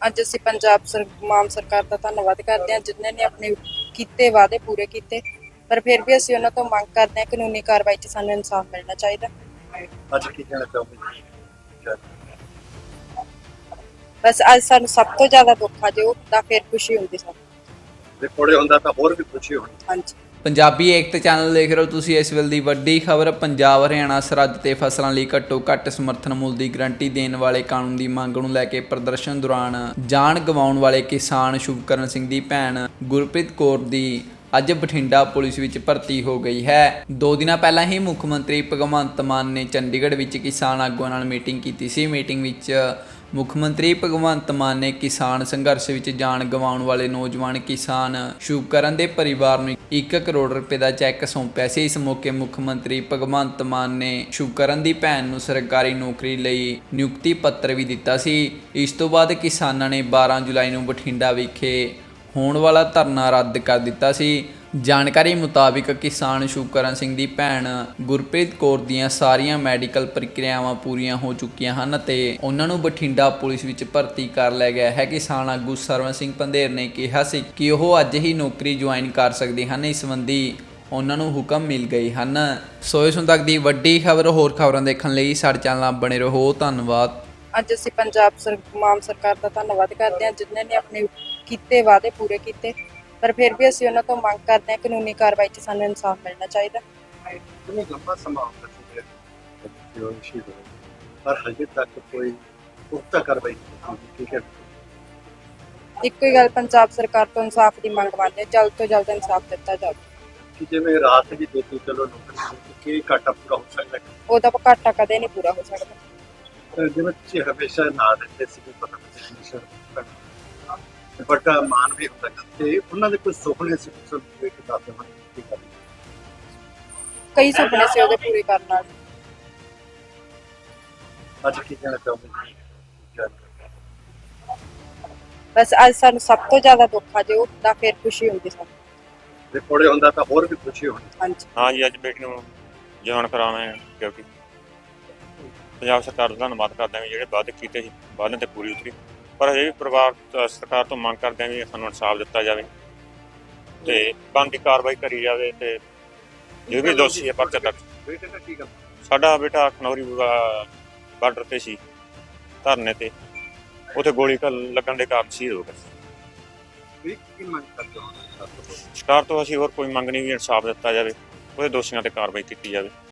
ਅੱਜ ਅਸੀਂ ਪੰਜਾਬ ਸਰ ਸਰਕਾਰ ਦਾ ਧੰਨਵਾਦ ਕਰਦੇ ਹਾਂ ਜਿਨ੍ਹਾਂ ਨੇ ਆਪਣੇ ਕੀਤੇ ਵਾਅਦੇ ਪੂਰੇ ਕੀਤੇ। ਪਰ ਫਿਰ ਵੀ ਅਸੀਂ ਉਹਨਾਂ ਤੋਂ ਮੰਗ ਕਰਦੇ ਹਾਂ ਕਾਨੂੰਨੀ ਕਾਰਵਾਈ 'ਚ ਸਾਨੂੰ ਇਨਸਾਫ ਮਿਲਣਾ ਚਾਹੀਦਾ। ਅੱਜ ਕੀ ਕਹਿਣਾ ਚਾਹੋਗੇ? ਬਸ ਅੱਜ ਸਾਨੂੰ ਸਭ ਤੋਂ ਜ਼ਿਆਦਾ ਦੁੱਖ ਆ ਜੋ ਤਾਂ ਫਿਰ ਖੁਸ਼ੀ ਹੁੰਦੀ ਸਾਨੂੰ। ਕੋੜੇ ਹੁੰਦਾ ਤਾਂ ਹੋਰ ਵੀ ਖੁਸ਼ੀ ਹੋਣੀ। ਹਾਂਜੀ। ਪੰਜਾਬੀ ਏਕਤਾ ਚੈਨਲ ਦੇਖ ਰਹੇ ਹੋ ਤੁਸੀਂ ਇਸ ਵੇਲੇ ਦੀ ਵੱਡੀ ਖਬਰ, ਪੰਜਾਬ, ਹਰਿਆਣਾ ਸਰਹੱਦ ਤੇ ਫਸਲਾਂ ਲਈ ਘੱਟੋ ਘੱਟ ਸਮਰਥਨ ਮੁੱਲ ਦੀ ਗਰੰਟੀ ਦੇਣ ਵਾਲੇ ਕਾਨੂੰਨ ਦੀ ਮੰਗ ਨੂੰ ਲੈ ਕੇ ਪ੍ਰਦਰਸ਼ਨ ਦੌਰਾਨ ਜਾਨ ਗਵਾਉਣ ਵਾਲੇ ਕਿਸਾਨ ਸ਼ੁਭਕਰਨ ਸਿੰਘ ਦੀ ਭੈਣ ਗੁਰਪ੍ਰੀਤ ਕੌਰ ਦੀ ਅੱਜ ਬਠਿੰਡਾ ਪੁਲਿਸ ਵਿੱਚ ਭਰਤੀ ਹੋ ਗਈ ਹੈ। ਦੋ ਦਿਨਾਂ ਪਹਿਲਾਂ ਹੀ ਮੁੱਖ ਮੰਤਰੀ ਭਗਵੰਤ ਮਾਨ ਨੇ ਚੰਡੀਗੜ੍ਹ ਵਿੱਚ ਕਿਸਾਨ ਆਗੂਆਂ ਨਾਲ ਮੀਟਿੰਗ ਕੀਤੀ ਸੀ। ਮੀਟਿੰਗ ਵਿੱਚ ਮੁੱਖ ਮੰਤਰੀ ਭਗਵੰਤ ਮਾਨ ਨੇ ਕਿਸਾਨ ਸੰਘਰਸ਼ ਵਿੱਚ ਜਾਨ ਗਵਾਉਣ ਵਾਲੇ ਨੌਜਵਾਨ ਕਿਸਾਨ ਸ਼ੁਭਕਰਨ ਦੇ ਪਰਿਵਾਰ ਨੂੰ 1 ਕਰੋੜ ਰੁਪਏ ਦਾ ਚੈੱਕ ਸੌਂਪਿਆ ਸੀ। ਇਸ ਮੌਕੇ ਮੁੱਖ ਮੰਤਰੀ ਭਗਵੰਤ ਮਾਨ ਨੇ ਸ਼ੁਭਕਰਨ ਦੀ ਭੈਣ ਨੂੰ ਸਰਕਾਰੀ ਨੌਕਰੀ ਲਈ ਨਿਯੁਕਤੀ ਪੱਤਰ ਵੀ ਦਿੱਤਾ ਸੀ। ਇਸ ਤੋਂ ਬਾਅਦ ਕਿਸਾਨਾਂ ਨੇ 12 ਜੁਲਾਈ ਨੂੰ ਬਠਿੰਡਾ ਵਿਖੇ ਹੋਣ ਵਾਲਾ ਧਰਨਾ ਰੱਦ ਕਰ ਦਿੱਤਾ ਸੀ। ਜਾਣਕਾਰੀ ਮੁਤਾਬਿਕ ਕਿਸਾਨ ਸ਼ੁਕਰਨ ਸਿੰਘ ਦੀ ਭੈਣ ਗੁਰਪ੍ਰੀਤ ਕੌਰ ਦੀਆਂ ਸਾਰੀਆਂ ਮੈਡੀਕਲ ਪ੍ਰਕਿਰਿਆਵਾਂ ਪੂਰੀਆਂ ਹੋ ਚੁੱਕੀਆਂ ਹਨ ਤੇ ਉਹਨਾਂ ਨੂੰ ਬਠਿੰਡਾ ਪੁਲਿਸ ਵਿੱਚ ਭਰਤੀ ਕਰ ਲਿਆ ਗਿਆ ਹੈ। ਕਿਸਾਨ ਆਗੂ ਸਰਵਨ ਸਿੰਘ ਪੰਧੇਰ ਨੇ ਕਿਹਾ ਸੀ ਕਿ ਉਹ ਅੱਜ ਹੀ ਨੌਕਰੀ ਜੁਆਇਨ ਕਰ ਸਕਦੇ ਹਨ। ਇਸ ਸੰਬੰਧੀ ਉਹਨਾਂ ਨੂੰ ਹੁਕਮ ਮਿਲ ਗਏ ਹਨ। ਸੋ ਇਸ ਹੁਣ ਤੱਕ ਦੀ ਵੱਡੀ ਖਬਰ ਹੋਰ ਖਬਰਾਂ ਦੇਖਣ ਲਈ ਸਾਡੇ ਚੈਨਲ ਨਾਲ ਬਣੇ ਰਹੋ। ਧੰਨਵਾਦ। ਅੱਜ ਅਸੀਂ ਪੰਜਾਬ ਸਰ, ਮਾਨ ਸਰਕਾਰ ਦਾ ਧੰਨਵਾਦ ਕਰਦੇ ਹਾਂ। ਜਿਨ੍ਹਾਂ ਨੇ ਆਪਣੇ ਕੀਤੇ ਵਾਅਦੇ ਪੂਰੇ ਕੀਤੇ। ਪਰ ਫਿਰ ਵੀ ਅਸੀਂ ਉਹਨਾਂ ਤੋਂ ਮੰਗ ਕਰਦੇ ਹਾਂ ਕਾਨੂੰਨੀ ਕਾਰਵਾਈ 'ਚ ਸਾਨੂੰ ਇਨਸਾਫ ਮਿਲਣਾ ਚਾਹੀਦਾ। ਕਿੰਨਾ ਲੰਬਾ ਸਮਾਂ ਹੋ ਚੁੱਕਿਆ ਹੈ ਜੋ ਸ਼ਹੀਦ ਹੋਏ? ਪਰ ਹਜੇ ਤੱਕ ਕੋਈ ਪੁਖਤਾ ਕਾਰਵਾਈ ਨਹੀਂ ਠੀਕ ਹੈ? ਇੱਕੋ ਹੀ ਗੱਲ ਪੰਜਾਬ ਸਰਕਾਰ ਤੋਂ ਇਨਸਾਫ ਦੀ ਮੰਗ ਮੰਨਦੇ ਜਲਦ ਤੋਂ ਜਲਦ ਇਨਸਾਫ ਦਿੱਤਾ ਜਾਵੇ। ਕਿ ਜਿਵੇਂ ਰਾਤ ਦੀ ਦੇਤੀ ਚਲੋ ਨੌਕਰੀ ਕੀ ਘਾਟਾ ਪੂਰਾ ਹੋ ਸਕਦਾ ਹੈ? ਉਹਦਾ ਘਾਟਾ ਕਦੇ ਨਹੀਂ ਪੂਰਾ ਹੋ ਸਕਦਾ। ਤਾਂ ਜਿਵੇਂ ਤੁਸੀਂ ਹਮੇਸ਼ਾ ਨਾਲ ਰਹਿੰਦੇ ਸੀ ਕਿ ਪਤਾ ਨਹੀਂ ਹਮੇਸ਼ਾ ਵੱਡਾ ਮਾਨ ਵੀ ਹੁੰਦਾ ਹੈ। ਤੇ ਉਹਨਾਂ ਦੇ ਕੋਈ ਸੁਪਨੇ ਸੀ ਕੁਝ ਹਨ ਕੀ ਗੱਲ ਕਈ ਸੁਪਨੇ ਸੀ ਉਹਦੇ ਪੂਰੇ ਕਰਨ ਅੱਜ ਕੀ ਕਹਿਣਾ ਚਾਹੋਗੇ? ਬਸ ਅੱਜ ਸਾਨੂੰ ਸਭ ਤੋਂ ਜ਼ਿਆਦਾ ਦੁੱਖ ਆ ਜੋ ਤਾਂ ਫਿਰ ਖੁਸ਼ੀ ਹੁੰਦੀ ਸਾਨੂੰ। ਜੇ ਕੋੜੇ ਹੁੰਦਾ ਤਾਂ ਹੋਰ ਵੀ ਖੁਸ਼ੀ ਹੋਣੀ। ਹਾਂਜੀ। ਹਾਂ ਜੀ ਅੱਜ ਬੇਟੀ ਨੂੰ ਜਵਾਨ ਕਰਾਉਣਾ ਹੈ ਕਿਉਂਕਿ ਪੰਜਾਬ ਸਰਕਾਰ ਦਾ ਧੰਨਵਾਦ ਕਰਦੇ ਹਾਂ ਵੀ ਜਿਹੜੇ ਵਾਅਦੇ ਕੀਤੇ ਸੀ ਵਾਅਦੇ ਤੇ ਪੂਰੀ ਉਤਰੀ। ਪਰ ਹਜੇ ਵੀ ਪਰਿਵਾਰ ਅ, ਸਰਕਾਰ ਤੋਂ ਮੰਗ ਕਰਦੇ ਹਾਂ ਵੀ ਸਾਨੂੰ ਇਨਸਾਫ ਦਿੱਤਾ ਜਾਵੇ ਤੇ ਬਣਦੀ ਕਾਰਵਾਈ ਕਰੀ ਜਾਵੇ ਤੇ ਜੋ ਵੀ ਦੋਸ਼ੀ ਹੈ ਪਰਚਾ ਦਰਜ ਬੇਟੇ ਦਾ ਕੀ ਗੱਲ ਸਾਡਾ ਬੇਟਾ ਖਨੌਰੀ ਬਾਰਡਰ ਤੇ ਸੀ ਧਰਨੇ ਤੇ। ਉਥੇ ਗੋਲੀ ਘਲ ਲੱਗਣ ਦੇ ਕਾਰਨ ਸ਼ਹੀਦ ਹੋ ਗਿਆ ਵੀ ਕੀ ਮੰਗ ਕਰਦੇ ਹੋ? ਸਰਕਾਰ ਤੋਂ ਅਸੀਂ ਹੋਰ ਕੋਈ ਮੰਗ ਨਹੀਂ ਵੀ ਇਨਸਾਫ ਦਿੱਤਾ ਜਾਵੇ ਉਹਦੇ ਦੋਸ਼ੀਆਂ ਤੇ ਕਾਰਵਾਈ ਕੀਤੀ ਜਾਵੇ।